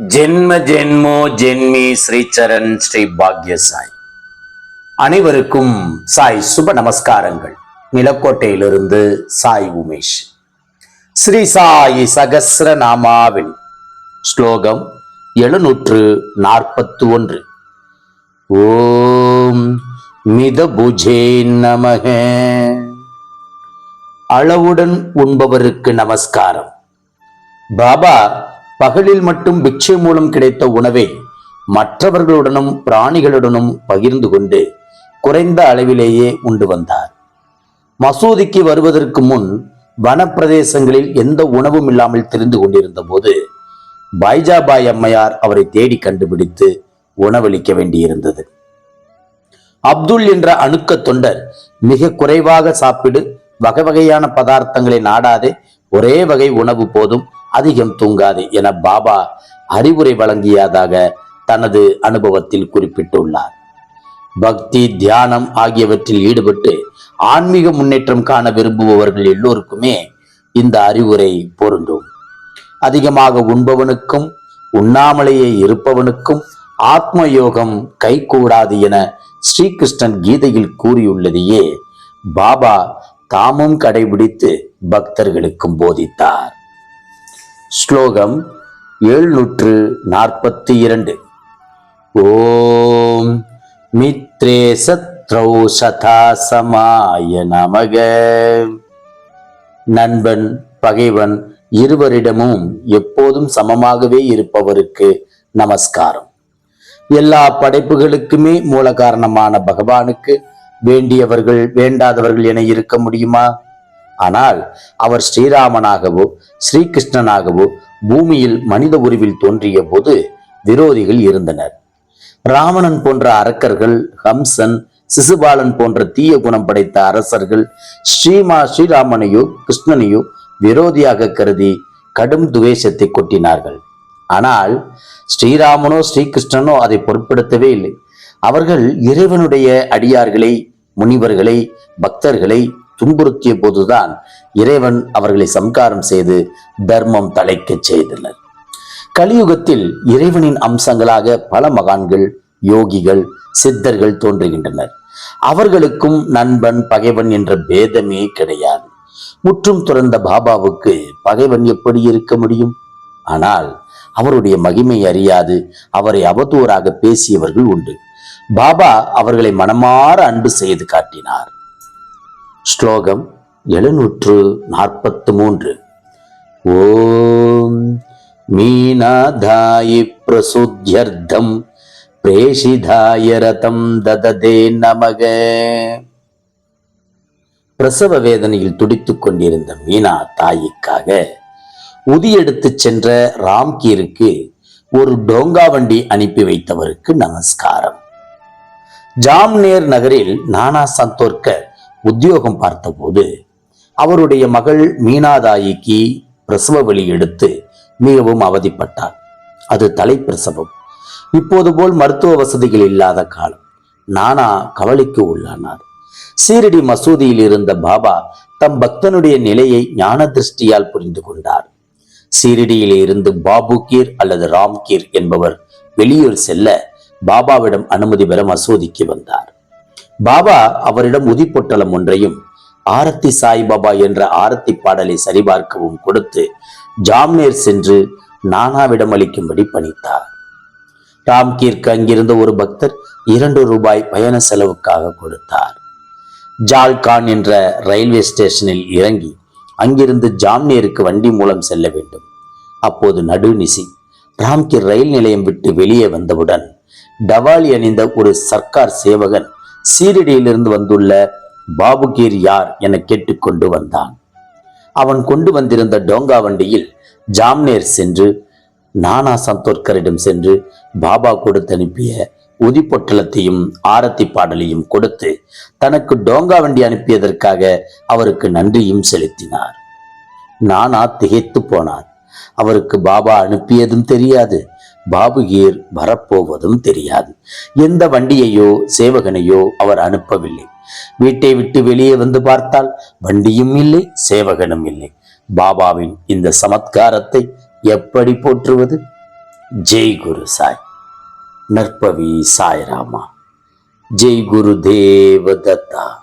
ஜென்ம ஜென்மோ ஜென்மி ஸ்ரீச்சரண் ஸ்ரீ பாக்ய சாய். அனைவருக்கும் சாய் சுப நமஸ்காரங்கள். நிலக்கோட்டையிலிருந்து சாய் உமேஷ். ஸ்ரீ சாயி சகசிர நாமாவின் ஸ்லோகம் எழுநூற்று நாற்பத்தி ஒன்று ஓம் மிதபுஜே நமக. அளவுடன் உண்பவருக்கு நமஸ்காரம். பாபா பகலில் மட்டும் பிக்ஷை மூலம் கிடைத்த உணவை மற்றவர்களுடனும் பிராணிகளுடனும் பகிர்ந்து கொண்டு குறைந்த அளவிலேயே உண்டு வந்தார். மசூதிக்கு வருவதற்கு முன் வனப்பிரதேசங்களில் எந்த உணவும் இல்லாமல் தெரிந்து கொண்டிருந்த போது பைஜாபாய் அம்மையார் அவரை தேடி கண்டுபிடித்து உணவளிக்க வேண்டியிருந்தது. அப்துல் என்ற அணுக்க தொண்டர் மிக குறைவாக சாப்பிடு வகை வகையான பதார்த்தங்களை நாடாதே ஒரே வகை உணவு போதும் அதிகம் தூங்காதே என பாபா அறிவுரை வழங்கியதாக தனது அனுபவத்தில் குறிப்பிட்டுள்ளார். பக்தி தியானம் ஆகியவற்றில் ஈடுபட்டு ஆன்மீக முன்னேற்றம் காண விரும்புபவர்கள் எல்லோருக்குமே இந்த அறிவுரை பொருந்தும். அதிகமாக உண்பவனுக்கும் உண்ணாமலேயே இருப்பவனுக்கும் ஆத்ம யோகம் கைகூடாது என ஸ்ரீகிருஷ்ணன் கீதையில் கூறியுள்ளதையே பாபா தாமும் கடைபிடித்து பக்தர்களுக்கும் போதித்தார். ஸ்லோகம் எழுநூற்று நாற்பத்தி இரண்டு ஓம் மித்ரே சத்ரௌ சதா சமாய நமக. நண்பன் பகைவன் இருவரிடமும் எப்போதும் சமமாகவே இருப்பவருக்கு நமஸ்காரம். எல்லா படைப்புகளுக்குமே மூல காரணமான பகவானுக்கு வேண்டியவர்கள் வேண்டாதவர்கள் என இருக்க முடியுமா? ஆனால் அவர் ஸ்ரீராமனாகவோ ஸ்ரீகிருஷ்ணனாகவோ பூமியில் மனித உருவில் தோன்றிய போது விரோதிகள் இருந்தனர். ராவணன் போன்ற அரக்கர்கள் ஹம்சன் சிசுபாலன் போன்ற தீய குணம் படைத்த அரசர்கள் ஸ்ரீமா ஸ்ரீராமனையோ கிருஷ்ணனையோ விரோதியாக கருதி கடும் துவேஷத்தை கொட்டினார்கள். ஆனால் ஸ்ரீராமனோ ஸ்ரீகிருஷ்ணனோ அதை பொருட்படுத்தவே இல்லை. அவர்கள் இறைவனுடைய அடியார்களை முனிவர்களை பக்தர்களை துன்புறுத்திய போதுதான் இறைவன் அவர்களை சம்காரம் செய்து தர்மம் தலைக்கச் செய்தனர். கலியுகத்தில் இறைவனின் அம்சங்களாக பல மகான்கள் யோகிகள் சித்தர்கள் தோன்றுகின்றனர். அவர்களுக்கும் நண்பன் பகைவன் என்ற பேதமே கிடையாது. முற்றும் துறந்த பாபாவுக்கு பகைவன் எப்படி இருக்க முடியும்? ஆனால் அவருடைய மகிமை அறியாது அவரை அவதூறாக பேசியவர்கள் உண்டு. பாபா அவர்களை மனமாற அன்பு செய்து காட்டினார். ஸ்லோகம் எழுநூற்று நாற்பத்து மூன்று. ஓம் மீனாதாயி பிரசுத்தியர்த்தம் பிரேஷிதாய ரதம் தததே நமக. பிரசவ வேதனையில் துடித்துக் கொண்டிருந்த மீனா தாய்க்காக உதியெடுத்து சென்ற ராம்கீருக்கு ஒரு டோங்கா வண்டி அனுப்பி வைத்தவருக்கு நமஸ்காரம். ஜாம்நேர் நகரில் நானா சந்தோர்கர் உத்தியோகம் பார்த்தபோது அவருடைய மகள் மீனாதாயிக்கு பிரசவ வலி எடுத்து மிகவும் அவதிப்பட்டார். அது தலைப்பிரசவம் இப்போது போல் மருத்துவ வசதிகள் இல்லாத காலம். நானா கவலைக்கு உள்ளானார். சீரடி மசூதியில் இருந்த பாபா தம் பக்தனுடைய நிலையை ஞான திருஷ்டியால் புரிந்து கொண்டார். சீரடியில் இருந்து பாபுகீர் அல்லது ராம் கீர் என்பவர் வெளியூர் செல்ல பாபாவிடம் அனுமதி பெற மசூதிக்கு வந்தார். பாபா அவரிடம் உதிப்பொட்டலம் ஒன்றையும் ஆரத்தி சாய்பாபா என்ற ஆரத்தி பாடலை சரிபார்க்கவும் கொடுத்து ஜாம்நேர் சென்று நானாவிடம் அளிக்கும்படி பணித்தார். ராம்கீர்க்கு அங்கிருந்த ஒரு பக்தர் இரண்டு ரூபாய் பயண செலவுக்காக கொடுத்தார். ஜால்கான் என்ற ரயில்வே ஸ்டேஷனில் இறங்கி அங்கிருந்து ஜாம்நேருக்கு வண்டி மூலம் செல்ல வேண்டும். அப்போது நடுநிசி ராம்கீர் ரயில் நிலையம் விட்டு வெளியே வந்தவுடன் டவாலி அணிந்த ஒரு சர்க்கார் சேவகன் சீரடியிலிருந்து வந்துள்ள பாபுகீர் யார் என கேட்டுக்கொண்டு வந்தான். அவன் கொண்டு வந்திருந்த டோங்கா வண்டியில் ஜாம்னேர் சென்று நானா சந்தோர்கரிடம் சென்று பாபா கொடுத்து அனுப்பிய உதிப்பொட்டலத்தையும் ஆரத்தி பாடலையும் கொடுத்து தனக்கு டோங்கா வண்டி அனுப்பியதற்காக அவருக்கு நன்றியும் செலுத்தினார். நானா திகைத்து போனார் அவருக்கு பாபா அனுப்பியதும் தெரியாது. பாபுகீர் வரப்போவதும் தெரியாது. எந்த வண்டியையோ சேவகனையோ அவர் அனுப்பவில்லை. வீட்டை விட்டு வெளியே வந்து பார்த்தால் வண்டியும் இல்லை சேவகனும் இல்லை. பாபாவின் இந்த சமத்காரத்தை எப்படி போற்றுவது? ஜெய் குரு சாய். நற்பவி சாய்ராமா. ஜெய் குரு தேவதத்தா.